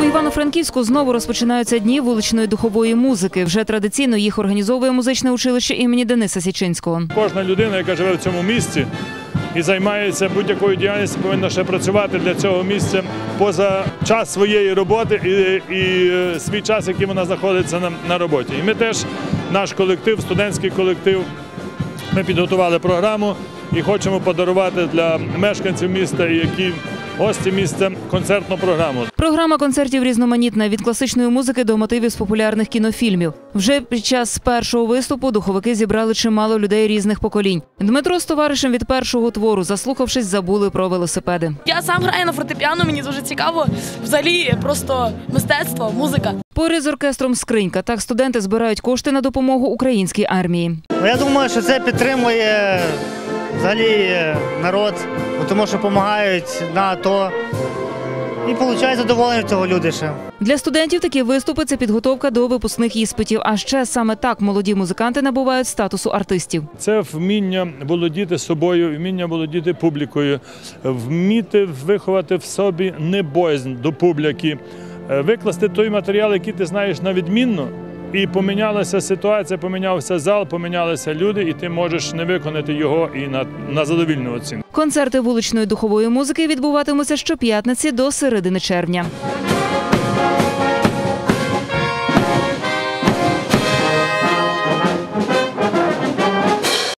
У Івано-Франківську знову розпочинаються дні вуличної духової музики. Вже традиційно їх організовує музичне училище імені Дениса Січинського. Кожна людина, яка живе в цьому місті і займається будь-якою діяльністю, повинна ще працювати для цього місця поза час своєї роботи і, і е, свій час, який вона знаходиться на, на роботі. І ми теж, наш колектив, студентський колектив, ми підготували програму і хочемо подарувати для мешканців міста і гості міста концертну програму. Програма концертів різноманітна від класичної музики до мотивів з популярних кінофільмів. Вже під час першого виступу духовики зібрали чимало людей різних поколінь. Дмитро з товаришем від першого твору, заслухавшись, забули про велосипеди. Я сам граю на фортепіано, мені дуже цікаво. Взагалі, просто мистецтво, музика. Поряд з оркестром Скринька так студенти збирають кошти на допомогу українській армії. Ну, я думаю, що це підтримує взагалі е, народ, тому що допомагають на АТО. І отримують задоволення цього люди ще. Для студентів такі виступи це підготовка до випускних іспитів. А ще саме так молоді музиканти набувають статусу артистів. Це вміння володіти собою, вміння володіти публікою, вміти виховати в собі небоязнь до публіки, е, викласти той матеріал, який ти знаєш на відмінно. І помінялася ситуація, помінявся зал, помінялися люди, і ти можеш не виконати його і на, на задовільну оцінку. Концерти вуличної духової музики відбуватимуться щоп'ятниці до середини червня.